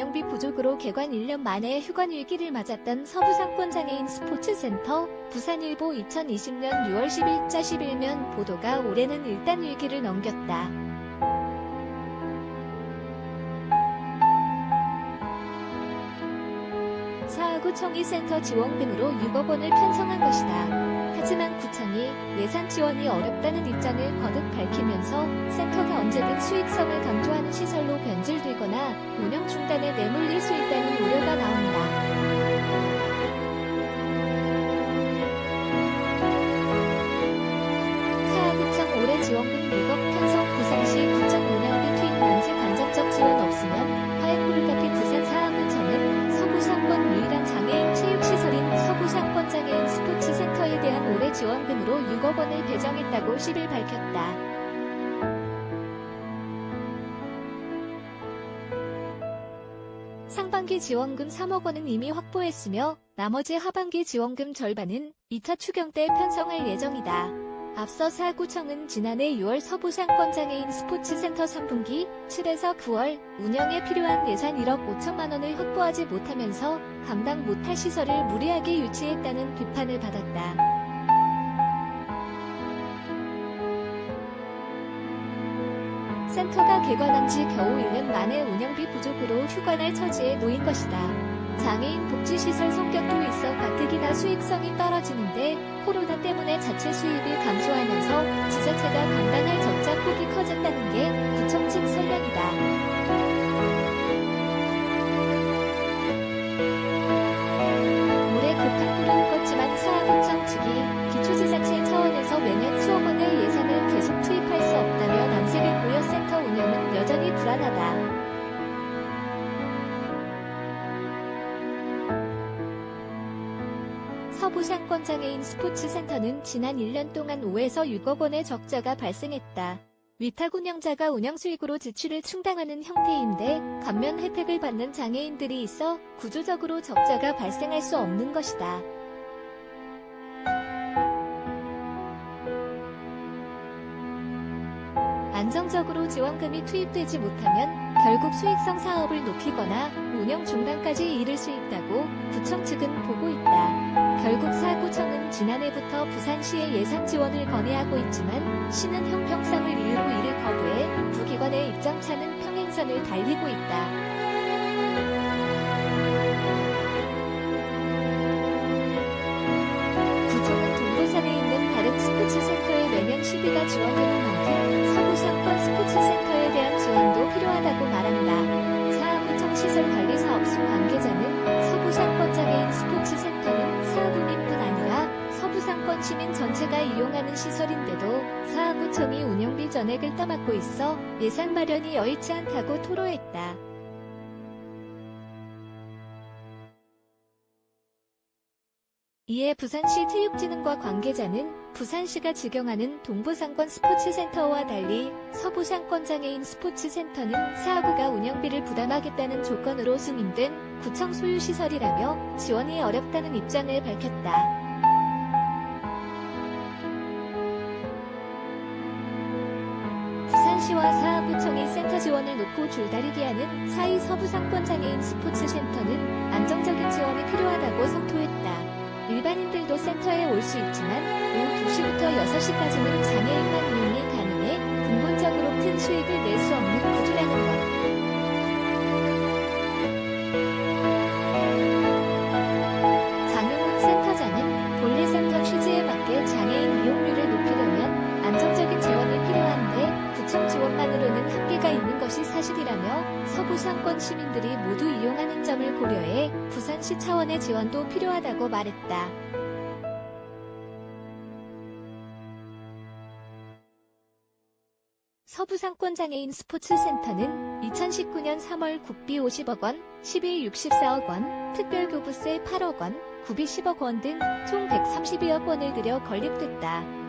운영비 부족으로 개관 1년 만에 휴관 위기를 맞았던 서부상권 장애인 스포츠센터 부산일보 2020년 6월 10일자 11면 보도가 올해는 일단 위기를 넘겼다. 사하구청이 센터 지원금으로 6억 원을 편성한 것이다. 하지만 구청이 예산 지원이 어렵다는 입장을 거듭 밝히면서 센터가 언제든 수익성을 강조하는 시설로 변질되거나 운영 중단에 내몰릴 수 있다는 우려가. 사하구청 올해 지원금 6억 편성 부산시 구청 운영비 투입 면제 간접적 지원 없으면 화해코르카피 부산 사하구청은 서부 상권 유일한 장애인 체육시설인 서부 상권장애인 지원금으로 6억 원을 배정했다고 10일 밝혔다. 상반기 지원금 3억 원은 이미 확보했으며 나머지 하반기 지원금 절반은 2차 추경 때 편성할 예정이다. 앞서 사구청은 지난해 6월 서부 상권장애인 스포츠센터 3분기 7에서 9월 운영에 필요한 예산 1억 5천만 원을 확보하지 못하면서 감당 못할 시설을 무리하게 유치했다는 비판을 받았다. 센터가 개관한 지 겨우 1년 만에 운영비 부족으로 휴관할 처지에 놓인 것이다. 장애인 복지시설 성격도 있어 가뜩이나 수익성이 떨어지는데 코로나 때문에 자체 수입이 감소하면서 지자체가 감당할 적 서부상권 장애인 스포츠센터는 지난 1년 동안 5에서 6억 원의 적자가 발생했다. 위탁 운영자가 운영 수익으로 지출을 충당하는 형태인데 감면 혜택을 받는 장애인들이 있어 구조적으로 적자가 발생할 수 없는 것이다. 안정적으로 지원금이 투입되지 못하면 결국 수익성 사업을 높이거나 운영 중단까지 이를 수 있다고 구청 측은 보고 있다. 결국 사구청은 지난해부터 부산시에 예산 지원을 건의하고 있지만 시는 형평성을 이유로 이를 거부해 두 기관의 입장차는 평행선을 달리고 있다. 이용하는 시설인데도 사하구청이 운영비 전액을 떠맡고 있어 예산 마련이 여의치 않다고 토로했다. 이에 부산시 체육진흥과 관계자는 부산시가 직영하는 동부상권 스포츠센터와 달리 서부상권 장애인 스포츠센터는 사하구가 운영비를 부담하겠다는 조건으로 승인된 구청 소유 시설이라며 지원이 어렵다는 입장을 밝혔다. 부산시와 사하구청이 센터 지원을 놓고 줄다리기 하는 사이 서부상권장애인 스포츠센터는 안정적인 지원이 필요하다고 성토했다. 일반인들도 센터에 올 수 있지만 오후 2시부터 6시까지는 장애인만 이용이 가능해 근본적으로 큰 수익을 낼 수 없는 구조 사실이라며 서부 상권 시민들이 모두 이용하는 점을 고려해 부산시 차원의 지원도 필요하다고 말했다. 서부상권 장애인 스포츠센터는 2019년 3월 국비 50억 원, 12 64억 원, 특별교부세 8억 원, 구비 10억 원 등 총 132억 원을 들여 건립됐다.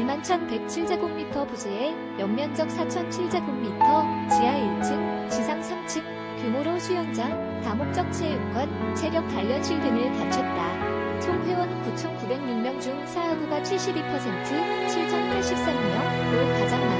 일만 1,107제곱미터 부지에 연면적 4,007제곱미터, 지하 1층, 지상 3층, 규모로 수영장, 다목적 체육관, 체력 단련실 등을 갖췄다. 총 회원 9,906명 중 사하구가 72%, 7,083명